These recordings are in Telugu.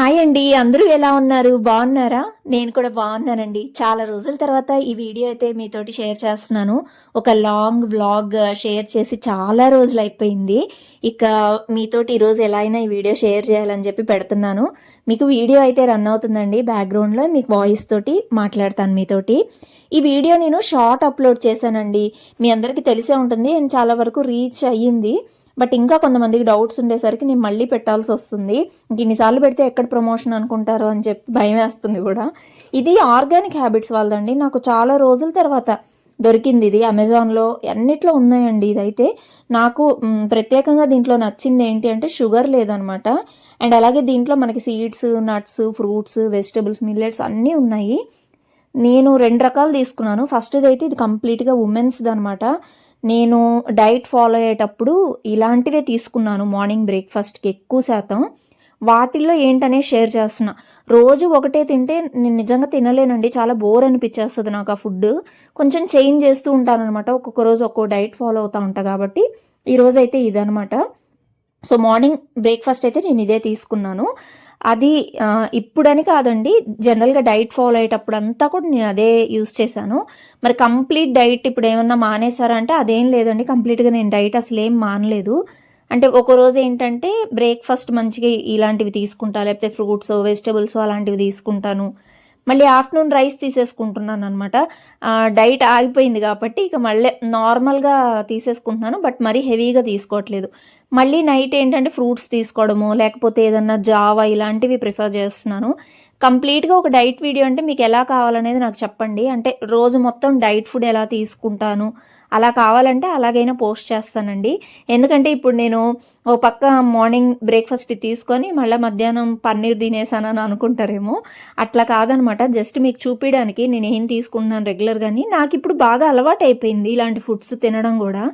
హాయ్ అండి. అందరూ ఎలా ఉన్నారు? బాగున్నారా? నేను కూడా బాగున్నానండి. చాలా రోజుల తర్వాత ఈ వీడియో అయితే మీతోటి షేర్ చేస్తున్నాను. ఒక లాంగ్ వ్లాగ్ షేర్ చేసి చాలా రోజులు అయిపోయింది. ఇక మీతోటి ఈరోజు ఎలా అయినా ఈ వీడియో షేర్ చేయాలని చెప్పి పెడుతున్నాను. మీకు వీడియో అయితే రన్ అవుతుందండి. బ్యాక్గ్రౌండ్లో మీకు వాయిస్ తోటి మాట్లాడతాను మీతోటి. ఈ వీడియో నేను షార్ట్ అప్లోడ్ చేశానండి. మీ అందరికీ తెలిసే ఉంటుంది. అండ్ చాలా వరకు రీచ్ అయ్యింది. బట్ ఇంకా కొంతమందికి డౌట్స్ ఉండేసరికి నేను మళ్ళీ పెట్టాల్సి వస్తుంది. ఇన్నిసార్లు పెడితే ఎక్కడ ప్రమోషన్ అనుకుంటారు అని చెప్పి భయం వేస్తుంది కూడా. ఇది ఆర్గానిక్ హ్యాబిట్స్ వాళ్ళదండి. నాకు చాలా రోజుల తర్వాత దొరికింది ఇది. అమెజాన్లో అన్నిట్లో ఉన్నాయండి ఇదైతే. నాకు ప్రత్యేకంగా దీంట్లో నచ్చింది ఏంటి అంటే షుగర్ లేదనమాట. అండ్ అలాగే దీంట్లో మనకి seeds nuts fruits vegetables millets అన్నీ ఉన్నాయి. నేను రెండు రకాలు తీసుకున్నాను. ఫస్ట్ది అయితే ఇది కంప్లీట్గా ఉమెన్స్ది అనమాట నేను డైట్ ఫాలో అయ్యేటప్పుడు ఇలాంటివే తీసుకున్నాను మార్నింగ్ బ్రేక్ఫాస్ట్కి ఎక్కువ శాతం. వాటిల్లో ఏంటనే షేర్ చేస్తున్నా. రోజు ఒకటే తింటే నేను నిజంగా తినలేనండి. చాలా బోర్ అనిపించేస్తుంది నాకు ఆ ఫుడ్ కొంచెం చేంజ్ చేస్తూ ఉంటాననమాట ఒక్కొక్క రోజు ఒక్కో డైట్ ఫాలో అవుతూ ఉంటా కాబట్టి ఈరోజైతే ఇదనమాట సో మార్నింగ్ బ్రేక్ఫాస్ట్ అయితే నేను ఇదే తీసుకున్నాను. అది ఇప్పుడని కాదండి. జనరల్గా డైట్ ఫాలో అయ్యేటప్పుడు అంతా కూడా నేను అదే యూస్ చేశాను. మరి కంప్లీట్ డైట్ ఇప్పుడు ఏమన్నా మానేశారా అంటే అదేం లేదండి. కంప్లీట్గా నేను డైట్ అసలు ఏం మానలేదు. అంటే ఒక రోజు ఏంటంటే బ్రేక్ఫాస్ట్ మంచిగా ఇలాంటివి తీసుకుంటా లేకపోతే ఫ్రూట్స్ వెజిటబుల్స్ అలాంటివి తీసుకుంటాను. మళ్ళీ ఆఫ్టర్నూన్ రైస్ తీసేసుకుంటున్నాను అనమాట డైట్ ఆగిపోయింది కాబట్టి ఇక మళ్ళీ నార్మల్గా తీసేసుకుంటున్నాను బట్ మరీ హెవీగా తీసుకోవట్లేదు. మళ్ళీ నైట్ ఏంటంటే ఫ్రూట్స్ తీసుకోవడము లేకపోతే ఏదన్నా జావా ఇలాంటివి ప్రిఫర్ చేస్తున్నాను. కంప్లీట్గా ఒక డైట్ వీడియో అంటే మీకు ఎలా కావాలనేది నాకు చెప్పండి. అంటే రోజు మొత్తం డైట్ ఫుడ్ ఎలా తీసుకుంటాను అలా కావాలంటే అలాగైనా పోస్ట్ చేస్తానండి. ఎందుకంటే ఇప్పుడు నేను ఓ పక్క మార్నింగ్ బ్రేక్ఫాస్ట్ తీసుకొని మళ్ళీ మధ్యాహ్నం పన్నీర్ తినేసానని అనుకుంటారేమో. అట్లా కాదనమాట. జస్ట్ మీకు చూపించడానికి నేను ఏం తీసుకుంటున్నాను రెగ్యులర్గాని నాకు ఇప్పుడు బాగా అలవాటు అయిపోయింది ఇలాంటి ఫుడ్స్ తినడం కూడా.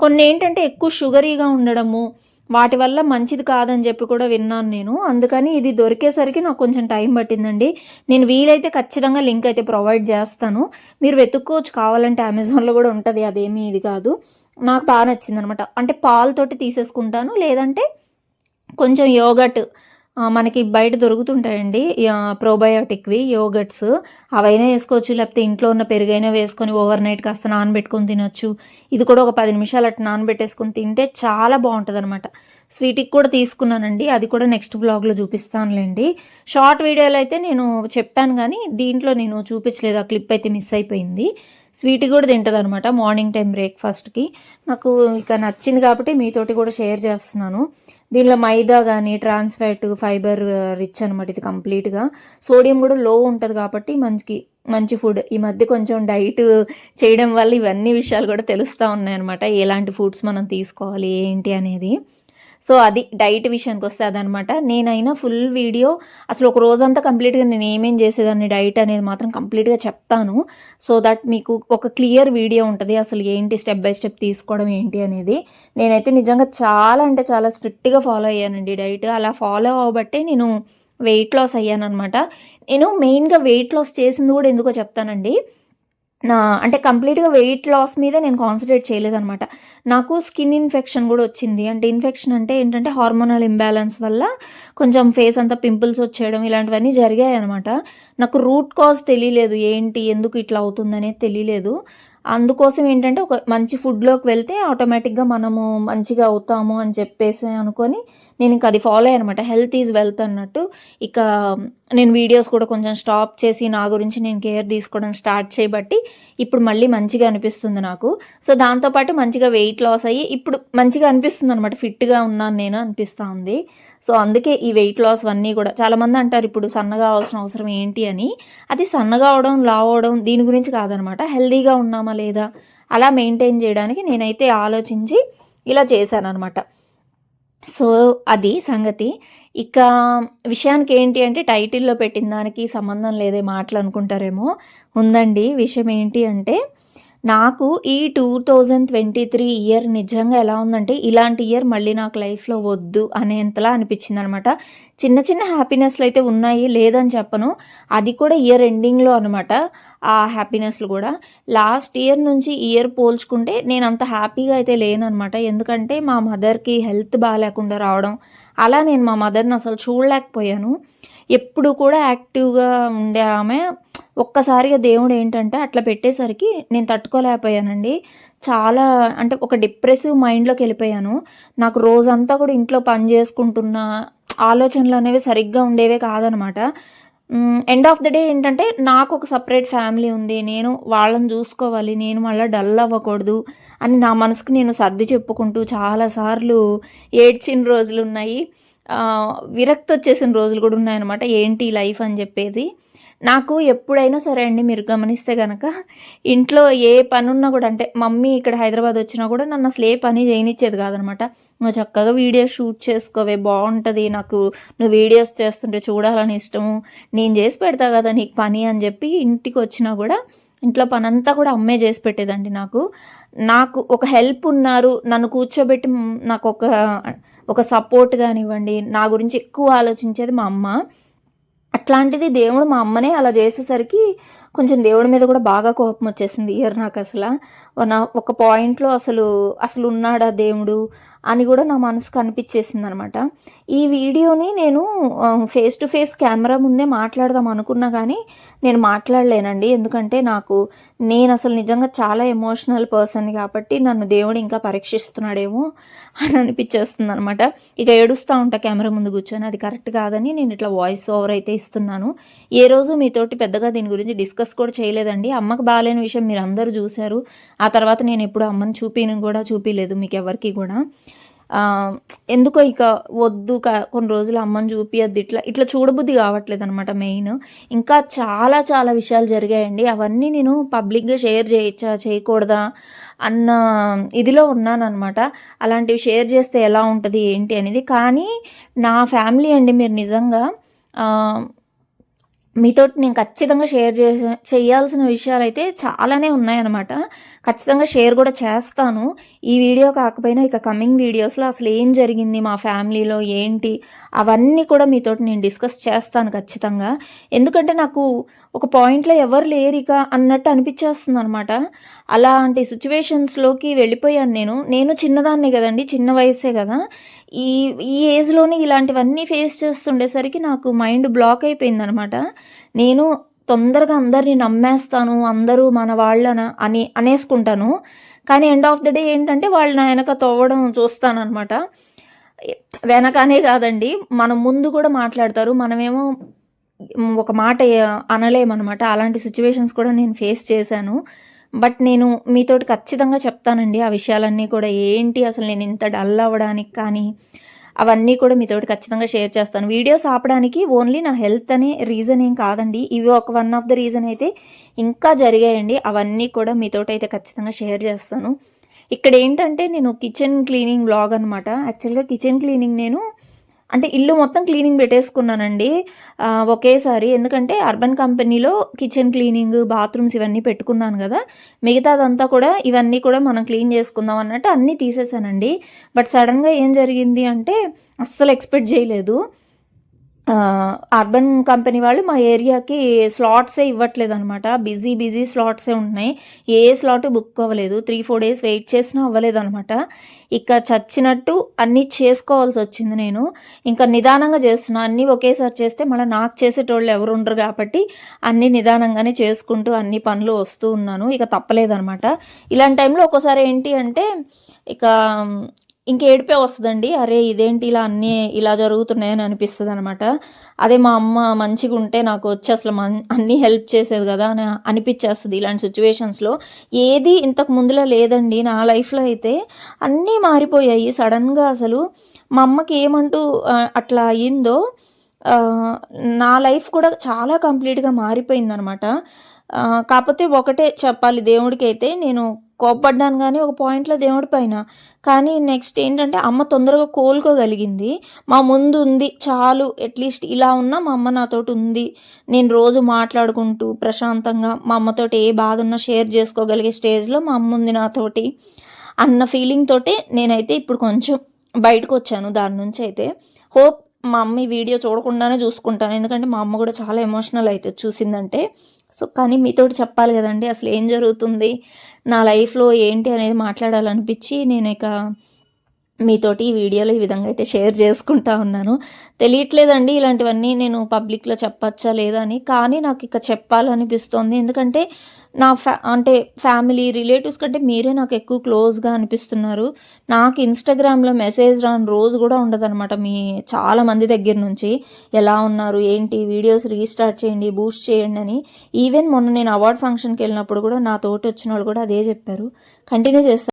కొన్ని ఏంటంటే ఎక్కువ షుగరీగా ఉండడము వాటి వల్ల మంచిది కాదని చెప్పి కూడా విన్నాను నేను. అందుకని ఇది దొరికేసరికి నాకు కొంచెం టైం పట్టిందండి. నేను వీలైతే ఖచ్చితంగా లింక్ అయితే ప్రొవైడ్ చేస్తాను. మీరు వెతుక్కోవచ్చు. కావాలంటే అమెజాన్లో కూడా ఉంటుంది. అదేమీ ఇది కాదు. నాకు బాగా నచ్చింది అనమాట అంటే పాలతోటి తీసేసుకుంటాను. లేదంటే కొంచెం యోగట్ మనకి బయట దొరుకుతుంటాయండి ప్రోబయోటిక్వి యోగట్స్ అవైనా వేసుకోవచ్చు లేకపోతే ఇంట్లో ఉన్న పెరుగైనా వేసుకొని ఓవర్ నైట్ కాస్త నానబెట్టుకొని తినొచ్చు. ఇది కూడా ఒక పది నిమిషాలు అట్లా నానబెట్టేసుకొని తింటే చాలా బాగుంటుంది అనమాట స్వీట్కి కూడా తీసుకున్నానండి అది కూడా నెక్స్ట్ బ్లాగ్లో చూపిస్తానులేండి. షార్ట్ వీడియోలో అయితే నేను చెప్పాను కానీ దీంట్లో నేను చూపించలేదు ఆ క్లిప్ అయితే మిస్ అయిపోయింది. స్వీట్ కూడా తింటుంది అనమాట మార్నింగ్ టైం బ్రేక్ఫాస్ట్కి నాకు ఇక నచ్చింది కాబట్టి మీతోటి కూడా షేర్ చేస్తున్నాను. దీనిలో మైదా కానీ ట్రాన్స్ ఫ్యాట్ ఫైబర్ రిచ్ అనమాట ఇది కంప్లీట్గా. సోడియం కూడా లో ఉంటుంది కాబట్టి మంచికి మంచి ఫుడ్. ఈ మధ్య కొంచెం డైట్ చేయడం వల్ల ఇవన్నీ విషయాలు కూడా తెలుస్తూ ఉన్నాయన్నమాట. ఎలాంటి ఫుడ్స్ మనం తీసుకోవాలి ఏంటి అనేది. సో అది డైట్ విషయానికి వస్తే అదనమాట. నేనైనా ఫుల్ వీడియో అసలు ఒక రోజంతా కంప్లీట్గా నేను ఏమేం చేసేదాన్ని డైట్ అనేది మాత్రం కంప్లీట్గా చెప్తాను. సో దట్ మీకు ఒక క్లియర్ వీడియో ఉంటుంది అసలు ఏంటి స్టెప్ బై స్టెప్ తీసుకోవడం ఏంటి అనేది. నేనైతే నిజంగా చాలా అంటే చాలా స్ట్రిక్ట్గా ఫాలో అయ్యానండి డైట్. అలా ఫాలో అవ్వబట్టే నేను వెయిట్ లాస్ అయ్యాను అనమాట నేను మెయిన్గా వెయిట్ లాస్ చేసింది కూడా ఎందుకో చెప్తానండి. నా అంటే కంప్లీట్గా వెయిట్ లాస్ మీద నేను కాన్సన్ట్రేట్ చేయలేదనమాట నాకు స్కిన్ ఇన్ఫెక్షన్ కూడా వచ్చింది. అంటే ఇన్ఫెక్షన్ అంటే ఏంటంటే హార్మోనల్ ఇంబ్యాలెన్స్ వల్ల కొంచెం ఫేస్ అంతా పింపుల్స్ వచ్చేయడం ఇలాంటివన్నీ జరిగాయి అనమాట నాకు రూట్ కాజ్ తెలియలేదు. ఏంటి ఎందుకు ఇట్లా అవుతుందనేది తెలియలేదు. అందుకోసం ఏంటంటే ఒక మంచి ఫుడ్లోకి వెళ్తే ఆటోమేటిక్గా మనము మంచిగా అవుతాము అని చెప్పేసి అనుకొని నేను ఇంకా అది ఫాలో అయ్యానమాట హెల్త్ ఈజ్ వెల్త్ అన్నట్టు. ఇక నేను వీడియోస్ కూడా కొంచెం స్టాప్ చేసి నా గురించి నేను కేర్ తీసుకోవడం స్టార్ట్ చేయబట్టి ఇప్పుడు మళ్ళీ మంచిగా అనిపిస్తుంది నాకు. సో దాంతోపాటు మంచిగా వెయిట్ లాస్ అయ్యి ఇప్పుడు మంచిగా అనిపిస్తుంది అనమాట ఫిట్గా ఉన్నాను నేను అనిపిస్తూ ఉంది సో అందుకే ఈ వెయిట్ లాస్ అన్నీ కూడా చాలామంది అంటారు ఇప్పుడు సన్నగా అవ్వాల్సిన అవసరం ఏంటి అని. అది సన్నగా అవడం లావ్ అవడం దీని గురించి కాదనమాట హెల్దీగా ఉన్నామా లేదా అలా మెయింటైన్ చేయడానికి నేనైతే ఆలోచించి ఇలా చేశాను అనమాట సో అది సంగతి. ఇక విషయానికి ఏంటి అంటే టైటిల్లో పెట్టిన దానికి సంబంధం లేదే మాటలు అనుకుంటారేమో. ఉందండి విషయం ఏంటి అంటే నాకు ఈ two thousand twenty three year నిజంగా ఎలా ఉందంటే ఇలాంటి ఇయర్ మళ్ళీ నాకు లైఫ్లో వద్దు అనేంతలా అనిపించింది అనమాట చిన్న చిన్న హ్యాపీనెస్లు అయితే ఉన్నాయి లేదని చెప్పను. అది కూడా ఇయర్ ఎండింగ్లో అనమాట ఆ హ్యాపీనెస్లు కూడా. లాస్ట్ ఇయర్ నుంచి ఇయర్ పోల్చుకుంటే నేను అంత హ్యాపీగా అయితే లేననమాట. ఎందుకంటే మా మదర్కి హెల్త్ బాగాలేకుండా రావడం అలా నేను మా మదర్ని అసలు చూడలేకపోయాను. ఎప్పుడు కూడా యాక్టివ్గా ఉండే ఆమె. ఒక్కసారిగా దేవుడు ఏంటంటే అట్లా పెట్టేసరికి నేను తట్టుకోలేకపోయానండి. చాలా అంటే ఒక డిప్రెసివ్ మైండ్లోకి వెళ్ళిపోయాను. నాకు రోజంతా కూడా ఇంట్లో పని చేసుకుంటున్న ఆలోచనలు అనేవి సరిగ్గా ఉండేవే కాదనమాట. ఎండ్ ఆఫ్ ద డే ఏంటంటే నాకు ఒక సపరేట్ ఫ్యామిలీ ఉంది నేను వాళ్ళని చూసుకోవాలి నేను మళ్ళీ డల్ అవ్వకూడదు అని నా మనసుకు నేను సర్ది చెప్పుకుంటూ చాలాసార్లు ఏడ్చిన రోజులు ఉన్నాయి. విరక్తి వచ్చేసిన రోజులు కూడా ఉన్నాయన్నమాట ఏంటి లైఫ్ అని చెప్పేది. నాకు ఎప్పుడైనా సరే అండి మీరు గమనిస్తే కనుక ఇంట్లో ఏ పని ఉన్నా కూడా అంటే మమ్మీ ఇక్కడ హైదరాబాద్ వచ్చినా కూడా నన్ను అసలు ఏ పని చేయనిచ్చేది కాదనమాట. నువ్వు చక్కగా వీడియోస్ షూట్ చేసుకోవే బాగుంటుంది నాకు నువ్వు వీడియోస్ చేస్తుంటే చూడాలని ఇష్టము నేను చేసి పెడతా కదా నీకు పని అని చెప్పి ఇంటికి వచ్చినా కూడా ఇంట్లో పని అంతా కూడా అమ్మే చేసి పెట్టేదండి నాకు. నాకు ఒక హెల్ప్ ఉన్నారు నన్ను కూర్చోబెట్టి నాకు ఒక ఒక సపోర్ట్ కానివ్వండి నా గురించి ఎక్కువ ఆలోచించేది మా అమ్మ. అట్లాంటిది దేవుడు మా అమ్మనే అలా చేసేసరికి కొంచెం దేవుడి మీద కూడా బాగా కోపం వచ్చేసింది ఇయర్ నాకు అసలు. ఒక పాయింట్లో అసలు అసలు ఉన్నాడా దేవుడు అని కూడా నా మనసుకు అనిపించేసింది అనమాట ఈ వీడియోని నేను ఫేస్ టు ఫేస్ కెమెరా ముందే మాట్లాడదాం అనుకున్నా కానీ నేను మాట్లాడలేనండి. ఎందుకంటే నాకు నేను అసలు నిజంగా చాలా ఎమోషనల్ పర్సన్ కాబట్టి నన్ను దేవుడు ఇంకా పరీక్షిస్తున్నాడేమో అని అనిపించేస్తుంది అనమాట ఇక ఏడుస్తూ ఉంటా కెమెరా ముందు కూర్చొని. అది కరెక్ట్ కాదని నేను ఇట్లా వాయిస్ ఓవర్ అయితే ఇస్తున్నాను. ఏ రోజు మీతోటి పెద్దగా దీని గురించి డిస్కస్ కూడా చేయలేదండి. అమ్మకు బాగాలేని విషయం మీరు అందరూ చూశారు. ఆ ఆ తర్వాత నేను ఎప్పుడు అమ్మని చూపిని కూడా చూపించలేదు మీకు ఎవరికి కూడా ఎందుకో ఇక వద్దు కొన్ని రోజులు అమ్మని చూపియద్దు ఇట్లా ఇట్లా చూడబుద్ధి కావట్లేదు అనమాట మెయిన్. ఇంకా చాలా చాలా విషయాలు జరిగాయండి. అవన్నీ నేను పబ్లిక్గా షేర్ చేయొచ్చా చేయకూడదా అన్న ఇదిలో ఉన్నానమాట అలాంటివి షేర్ చేస్తే ఎలా ఉంటుంది ఏంటి అనేది. కానీ నా ఫ్యామిలీ అండి మీరు నిజంగా మీతో నేను ఖచ్చితంగా షేర్ చేసే చేయాల్సిన విషయాలు అయితే చాలానే ఉన్నాయన్నమాట. ఖచ్చితంగా షేర్ కూడా చేస్తాను. ఈ వీడియో కాకపోయినా ఇక కమింగ్ వీడియోస్లో అసలు ఏం జరిగింది మా ఫ్యామిలీలో ఏంటి అవన్నీ కూడా మీతో నేను డిస్కస్ చేస్తాను ఖచ్చితంగా. ఎందుకంటే నాకు ఒక పాయింట్లో ఎవరు లేరిక అన్నట్టు అనిపించేస్తుంది అనమాట అలాంటి సిచ్యువేషన్స్లోకి వెళ్ళిపోయాను నేను. నేను చిన్నదాన్నే కదండి చిన్న వయసే కదా. ఈ ఈ ఏజ్లోనే ఇలాంటివన్నీ ఫేస్ చేస్తుండేసరికి నాకు మైండ్ బ్లాక్ అయిపోయింది అనమాట నేను తొందరగా అందరినీ నమ్మేస్తాను అందరూ మన వాళ్ళన అని అనేసుకుంటాను. కానీ ఎండ్ ఆఫ్ ద డే ఏంటంటే వాళ్ళు నా వెనక తవ్వడం చూస్తానమాట వెనకనే కాదండి మనం ముందు కూడా మాట్లాడతారు. మనమేమో ఒక మాట అనలేమన్నమాట. అలాంటి సిచ్యువేషన్స్ కూడా నేను ఫేస్ చేశాను. బట్ నేను మీతోటి ఖచ్చితంగా చెప్తానండి ఆ విషయాలన్నీ కూడా. ఏంటి అసలు నేను ఇంత డల్ అవ్వడానికి కానీ అవన్నీ కూడా మీతోటి ఖచ్చితంగా షేర్ చేస్తాను. వీడియోస్ ఆపడానికి ఓన్లీ నా హెల్త్ అనే రీజన్ ఏం కాదండి. ఇవి ఒక వన్ ఆఫ్ ద రీజన్ అయితే ఇంకా జరిగాయండి. అవన్నీ కూడా మీతోటి అయితే ఖచ్చితంగా షేర్ చేస్తాను. ఇక్కడ ఏంటంటే నేను కిచెన్ క్లీనింగ్ బ్లాగ్ అనమాట యాక్చువల్గా కిచెన్ క్లీనింగ్ నేను అంటే ఇల్లు మొత్తం క్లీనింగ్ పెట్టేసుకున్నానండి. ఒకేసారి ఎందుకంటే అర్బన్ కంపెనీలో కిచెన్ క్లీనింగ్ బాత్రూమ్స్ ఇవన్నీ పెట్టుకున్నాను కదా. మిగతాదంతా కూడా ఇవన్నీ కూడా మనం క్లీన్ చేసుకుందాం అన్నట్టు అన్నీ తీసేసానండి. బట్ సడన్గా ఏం జరిగింది అంటే అస్సలు ఎక్స్పెక్ట్ చేయలేదు. అర్బన్ కంపెనీ వాళ్ళు మా ఏరియాకి స్లాట్సే ఇవ్వట్లేదు అనమాట బిజీ బిజీ స్లాట్సే ఉన్నాయి ఏ స్లాట్ బుక్ అవ్వలేదు. త్రీ ఫోర్ డేస్ వెయిట్ చేసినా అవ్వలేదు అనమాట ఇక చచ్చినట్టు అన్నీ చేసుకోవాల్సి వచ్చింది నేను. ఇంకా నిదానంగా చేస్తున్నా. అన్నీ ఒకేసారి చేస్తే మళ్ళీ నాకు చేసేటోళ్ళు ఎవరు ఉండరు కాబట్టి అన్నీ నిదానంగానే చేసుకుంటూ అన్ని పనులు వస్తూ ఉన్నాను. ఇక తప్పలేదనమాట ఇలాంటి టైంలో ఒక్కోసారి ఏంటి అంటే ఇక ఇంక ఏడిపే వస్తుందండి. అరే ఇదేంటి ఇలా అన్నీ ఇలా జరుగుతున్నాయని అనిపిస్తుంది అనమాట అదే మా అమ్మ మంచిగా ఉంటే నాకు వచ్చి అసలు మన్ అన్నీ హెల్ప్ చేసేది కదా అని అనిపించేస్తుంది ఇలాంటి సిచ్యువేషన్స్లో. ఏది ఇంతకు ముందులో లేదండి నా లైఫ్లో అయితే అన్నీ మారిపోయాయి. సడన్గా అసలు మా అమ్మకి ఏమంటూ అట్లా అయ్యిందో నా లైఫ్ కూడా చాలా కంప్లీట్గా మారిపోయిందనమాట. కాకపోతే ఒకటే చెప్పాలి. దేవుడికి అయితే నేను కోప్పడ్డాను కానీ ఒక పాయింట్లో దేవుడి పైన. కానీ నెక్స్ట్ ఏంటంటే అమ్మ తొందరగా కోలుకోగలిగింది. మా ముందు ఉంది చాలు అట్లీస్ట్ ఇలా ఉన్నా మా అమ్మ నాతోటి ఉంది. నేను రోజు మాట్లాడుకుంటూ ప్రశాంతంగా మా అమ్మతోటి ఏ బాధ ఉన్నా షేర్ చేసుకోగలిగే స్టేజ్లో మా అమ్మ ఉంది నాతోటి అన్న ఫీలింగ్ తోటే నేనైతే ఇప్పుడు కొంచెం బయటకు వచ్చాను దాని నుంచి అయితే హోప్ మా అమ్మ ఈ వీడియో చూడకుండానే చూసుకుంటాను. ఎందుకంటే మా అమ్మ కూడా చాలా ఎమోషనల్ అయితే చూసిందంటే. సో కానీ మీతోటి చెప్పాలి కదండి అసలు ఏం జరుగుతుంది నా లైఫ్లో ఏంటి అనేది మాట్లాడాలనిపించి నేను ఇక మీతోటి ఈ వీడియోలో ఈ విధంగా అయితే షేర్ చేసుకుంటా ఉన్నాను. తెలియట్లేదండి ఇలాంటివన్నీ నేను పబ్లిక్లో చెప్పచ్చా లేదా అని కానీ నాకు ఇక చెప్పాలనిపిస్తోంది. ఎందుకంటే నా ఫ్యా అంటే ఫ్యామిలీ రిలేటివ్స్ కంటే మీరే నాకు ఎక్కువ క్లోజ్గా అనిపిస్తున్నారు. నాకు ఇన్స్టాగ్రామ్లో మెసేజ్ రాని రోజు కూడా ఉండదన్నమాట మీ చాలా మంది దగ్గర నుంచి. ఎలా ఉన్నారు? ఏంటి? వీడియోస్ రీస్టార్ట్ చేయండి బూస్ట్ చేయండి అని. ఈవెన్ మొన్న నేను అవార్డ్ ఫంక్షన్కి వెళ్ళినప్పుడు కూడా నా తోటి వచ్చిన వాళ్ళు కూడా అదే చెప్పారు. కంటిన్యూ చేస్తాను